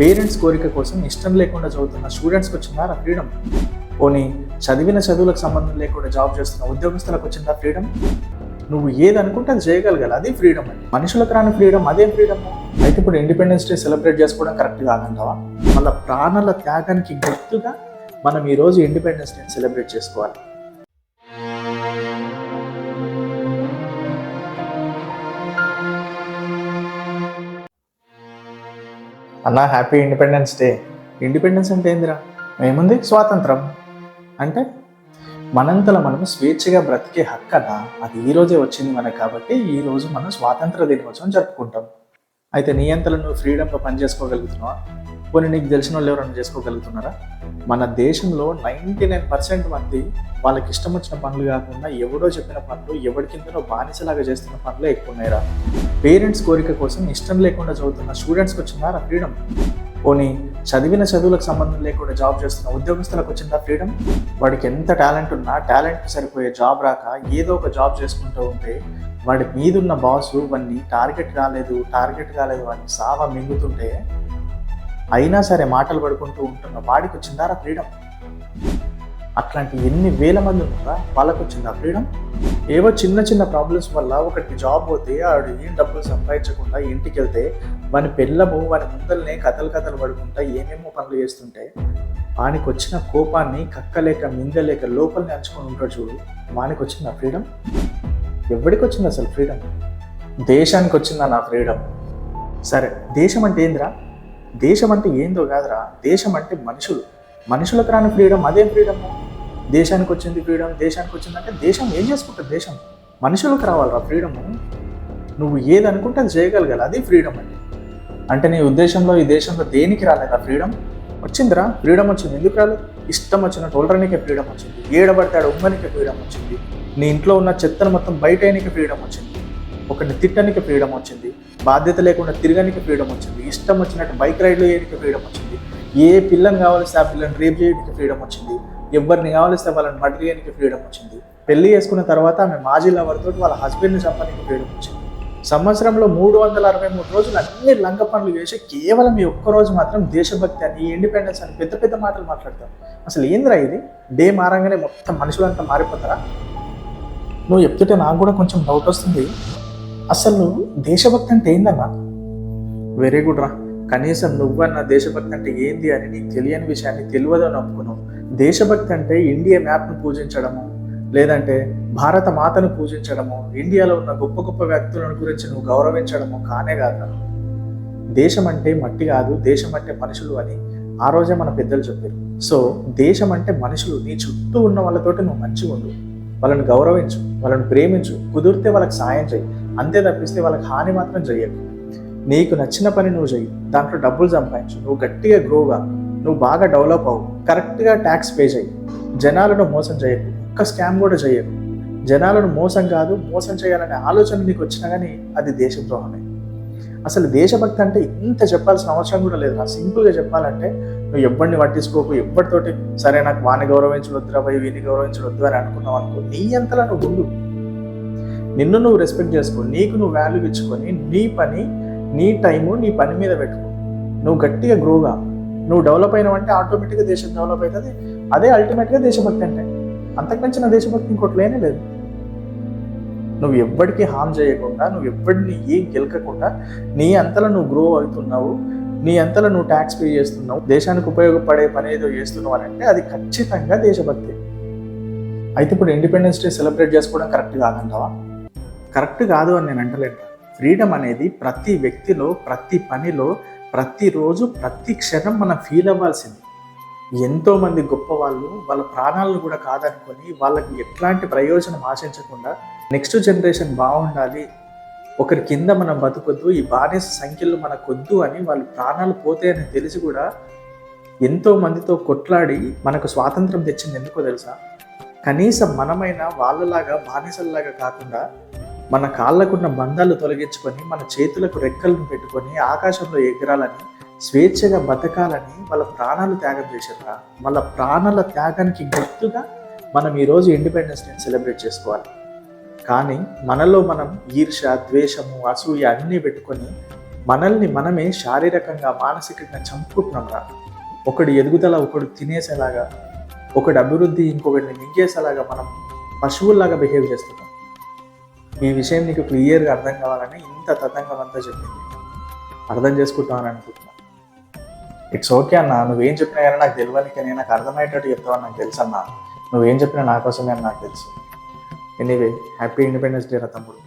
Parents కోరిక కోసం ఇష్టం లేకుండా చదువుతున్న స్టూడెంట్స్కి వచ్చిందా ఫ్రీడమ్? పోనీ చదివిన చదువులకు సంబంధం లేకుండా జాబ్ చేస్తున్న ఉద్యోగస్తులకు వచ్చిందా ఫ్రీడమ్? నువ్వు ఏది అనుకుంటే అది చేయగలగాలి అది ఫ్రీడమ్ అండి మనుషులకు రాని ఫ్రీడమ్ అదే ఫ్రీడమ్. అయితే ఇప్పుడు ఇండిపెండెన్స్ డే సెలబ్రేట్ చేసుకోవడం కరెక్ట్ కాదంటావా? వాళ్ళ ప్రాణాల త్యాగానికి గుర్తుగా మనం ఈరోజు ఇండిపెండెన్స్ డే సెలబ్రేట్ చేసుకోవాలి. అన్న హ్యాపీ ఇండిపెండెన్స్ డే ఇండిపెండెన్స్ అంటే ఏందిరా? ఏముంది? స్వాతంత్రం. అంటే మనంతల మనం స్వేచ్ఛగా బ్రతికే హక్కు అన్న అది ఈ రోజే వచ్చింది మనకు కాబట్టి ఈ రోజు మనం స్వాతంత్ర దినోత్సవం జరుపుకుంటాం. అయితే నీ అంతలో నువ్వు ఫ్రీడమ్గా పనిచేసుకోగలుగుతున్నావా కొన్ని నీకు తెలిసిన వాళ్ళు ఎవరైనా చేసుకోగలుగుతున్నారా? మన దేశంలో నైంటీ నైన్ పర్సెంట్ మంది వాళ్ళకి ఇష్టం వచ్చిన పనులు కాకుండా ఎవడో చెప్పిన పనులు ఎవరి కిందనో బానిసలాగా చేస్తున్న పనులు ఎక్కువ ఉన్నాయిరా పేరెంట్స్ కోరిక కోసం ఇష్టం లేకుండా చదువుతున్న స్టూడెంట్స్కి వచ్చిందారా ఫ్రీడమ్ పోనీ చదివిన చదువులకు సంబంధం లేకుండా జాబ్ చేస్తున్న ఉద్యోగస్తులకు వచ్చిందా ఫ్రీడమ్ వాడికి ఎంత టాలెంట్ ఉన్నా టాలెంట్ సరిపోయే జాబ్ రాక ఏదో ఒక జాబ్ చేసుకుంటూ ఉంటే వాడి మీదున్న బాసు వాడిని టార్గెట్ కాలేదు టార్గెట్ కాలేదు వాడిని సావా మింగుతుంటే అయినా సరే మాటలు పడుకుంటూ ఉంటున్న వాడికి వచ్చిందారా ఫ్రీడమ్? అట్లాంటి ఎన్ని వేల మంది ఉన్నారా? వాళ్ళకి వచ్చిందా ఫ్రీడమ్? ఏవో చిన్న చిన్న ప్రాబ్లమ్స్ వల్ల ఒకటి జాబ్ పోతే ఆడు ఏం డబ్బులు సంపాదించకుండా ఇంటికి వెళ్తే వాని పెళ్ళము వాని ముందల్నే కథలు కథలు పడుకుంటా ఏమేమో పనులు చేస్తుంటే వానికి వచ్చిన కోపాన్ని కక్కలేక మింగలేక లోపల అంచుకొని ఉంటాడు చూడు. వానికి వచ్చిందా ఫ్రీడమ్? ఎవరికి వచ్చింది అసలు ఫ్రీడమ్? దేశానికి వచ్చిందా నా ఫ్రీడమ్? సరే దేశం అంటే ఏందిరా? దేశం అంటే ఏందో కాదురా. దేశం అంటే మనుషులు. మనుషులకు రాని ఫ్రీడమ్ అదే ఫ్రీడమ్. దేశానికి వచ్చింది ఫ్రీడమ్ దేశానికి వచ్చిందంటే దేశం ఏం చేసుకుంటుంది దేశం? మనుషులకు రావాలిరా ఫ్రీడమ్. నువ్వు ఏది అనుకుంటే అది చేయగలగాలి అది ఫ్రీడమ్ అండి. అంటే నీ ఉద్దేశంలో ఈ దేశంలో దేనికి రాలేదా ఫ్రీడమ్? వచ్చిందిరా ఫ్రీడమ్ వచ్చింది. ఎందుకు రాలేదు? ఇష్టం వచ్చిన టోలరనికే ఫ్రీడమ్ వచ్చింది. ఏడబడతాడు ఆడ ఉమ్మనికే ఫ్రీడమ్ వచ్చింది. నీ ఇంట్లో ఉన్న చెత్తను మొత్తం బయటనికి ఫ్రీడమ్ వచ్చింది. ఒకరిని తిట్టడానికి ఫ్రీడమ్ వచ్చింది. బాధ్యత లేకుండా తిరగడానికి ఫ్రీడమ్ వచ్చింది. ఇష్టం వచ్చినట్టు బైక్ రైడ్లు చేయడానికి ఫ్రీడమ్ వచ్చింది. ఏ పిల్లని కావాల్సి ఆ పిల్లని రేప్ చేయడానికి ఫ్రీడమ్ వచ్చింది. ఎవరిని కావాల్స్తే వాళ్ళని మర్డర్ చేయడానికి ఫ్రీడమ్ వచ్చింది. పెళ్ళి చేసుకున్న తర్వాత ఆమె మాజీ లవర్తో వాళ్ళ హస్బెండ్ని చంపడానికి ఫ్రీడమ్ వచ్చింది. సంవత్సరంలో మూడు వందల అరవై మూడు రోజులు అన్ని లంక పనులు చేసి కేవలం ఈ ఒక్క రోజు మాత్రం దేశభక్తి అని ఇండిపెండెన్స్ అని పెద్ద పెద్ద మాటలు మాట్లాడతాం అసలు ఏందిరా ఇది? డే మారంగానే మొత్తం మనుషులంతా మారిపోతారా? నువ్వు చెప్తుంటే నాకు కూడా కొంచెం డౌట్ వస్తుంది. అసలు దేశభక్తి అంటే ఏందన్నా వెరీ గుడ్ రా. కనీసం నువ్వన్న దేశభక్తి అంటే ఏంది అని నీకు తెలియని విషయాన్ని తెలియదని ఒప్పుకున్నావు దేశభక్తి అంటే ఇండియా మ్యాప్ను పూజించడము లేదంటే భారత మాతను పూజించడము ఇండియాలో ఉన్న గొప్ప గొప్ప వ్యక్తులను గురించి నువ్వు గౌరవించడము కానే కాదు దేశం అంటే మట్టి కాదు దేశం అంటే మనుషులు అని ఆ రోజే మన పెద్దలు చెప్పారు. సో దేశం అంటే మనుషులు నీ చుట్టూ ఉన్న వాళ్ళతోటి నువ్వు మంచిగా ఉండు. వాళ్ళని గౌరవించు వాళ్ళని ప్రేమించు కుదిరితే వాళ్ళకి సాయం చేయి. అంతే తప్పిస్తే వాళ్ళకి హాని మాత్రం చేయకు నీకు నచ్చిన పని నువ్వు చెయ్యి దాంట్లో డబ్బులు సంపాదించు. నువ్వు గట్టిగా గ్రోగా నువ్వు బాగా డెవలప్ అవ్వు. కరెక్ట్గా ట్యాక్స్ పే చేయి జనాలను మోసం చేయకు ఒక్క స్కామ్ కూడా చేయకు జనాలను మోసం కాదు మోసం చేయాలనే ఆలోచన నీకు వచ్చినా కానీ అది దేశద్రోహమే అసలు దేశభక్తి అంటే ఇంత చెప్పాల్సిన అవసరం కూడా లేదు. నా సింపుల్గా చెప్పాలంటే నువ్వు ఎవరిని పట్టించుకోకు. ఎవరితోటి సరే నాకు వాని గౌరవించవద్దురా పోయి వీని గౌరవించవద్దు అని అనుకున్నావు అనుకో నీ అంతలా నువ్వు ఉండు. నిన్ను నువ్వు రెస్పెక్ట్ చేసుకో నీకు నువ్వు వాల్యూ ఇచ్చుకొని నీ పని నీ టైము నీ పని మీద పెట్టుకో. నువ్వు గట్టిగా గ్రోగా నువ్వు డెవలప్ అయినావంటే ఆటోమేటిక్గా దేశం డెవలప్ అవుతుంది. అదే అల్టిమేట్గా దేశభక్తి అంటే. అంతకు మించిన దేశభక్తి ఇంకోటి లేనే లేదు. నువ్వు ఎవ్వడికి హామ్ చేయకుండా నువ్వు ఎవ్వడిని ఏం గెలకకుండా నీ అంతలో నువ్వు గ్రో అవుతున్నావు నీ అంతలో నువ్వు ట్యాక్స్ పే చేస్తున్నావు దేశానికి ఉపయోగపడే పని ఏదో చేస్తున్నావు అని అంటే అది ఖచ్చితంగా దేశభక్తి. అయితే ఇప్పుడు ఇండిపెండెన్స్ డే సెలబ్రేట్ చేసుకోవడం కరెక్ట్ కాదంటావా? కరెక్ట్ కాదు అని నేను అంటలేను ఫ్రీడమ్ అనేది ప్రతి వ్యక్తిలో ప్రతి పనిలో ప్రతిరోజు ప్రతి క్షణం మనం ఫీల్ అవ్వాల్సింది. ఎంతోమంది గొప్ప వాళ్ళు వాళ్ళ ప్రాణాలను కూడా కాదనుకొని వాళ్ళకి ఎట్లాంటి ప్రయోజనం ఆశించకుండా నెక్స్ట్ జనరేషన్ బాగుండాలి. ఒకరి కింద మనం బతుకొద్దు ఈ బానిస సంఖ్యలు మనకొద్దు అని వాళ్ళు ప్రాణాలు పోతాయని తెలిసి కూడా ఎంతో మందితో కొట్లాడి మనకు స్వాతంత్రం తెచ్చింది ఎందుకో తెలుసా? కనీసం మనమైనా వాళ్ళలాగా బానిసల్లాగా కాకుండా మన కాళ్ళకున్న బంధాలు తొలగించుకొని మన చేతులకు రెక్కలను పెట్టుకొని ఆకాశంలో ఎగరాలని స్వేచ్ఛగా బతకాలని వాళ్ళ ప్రాణాలు త్యాగం చేశారా? వాళ్ళ ప్రాణాల త్యాగానికి గుర్తుగా మనం ఈరోజు ఇండిపెండెన్స్ డే సెలబ్రేట్ చేసుకోవాలి. కానీ మనలో మనం ఈర్ష ద్వేషము అసూయ అన్నీ పెట్టుకొని మనల్ని మనమే శారీరకంగా మానసికంగా చంపుకుంటున్నాం రా. ఒకడు ఎదుగుదల ఒకడు తినేసేలాగా ఒకడు అభివృద్ధి ఇంకొకటిని మింగేసేలాగా మనం పశువుల్లాగా బిహేవ్ చేస్తున్నాం. ఈ విషయం నీకు క్లియర్గా అర్థం కావాలని ఇంత తతంగం అంతా చెప్పింది. అర్థం చేసుకుంటామని అనుకుంటున్నా. ఇట్స్ ఓకే అన్న నువ్వేం చెప్పినా కానీ నాకు తెలియని కానీ నాకు అర్థమయ్యేటట్టు చెప్తావని నాకు తెలుసు అన్న నువ్వేం చెప్పినా నా కోసమే అని నాకు తెలుసు. ఎనీవే హ్యాపీ ఇండిపెండెన్స్ డే రా తమ్ముడు.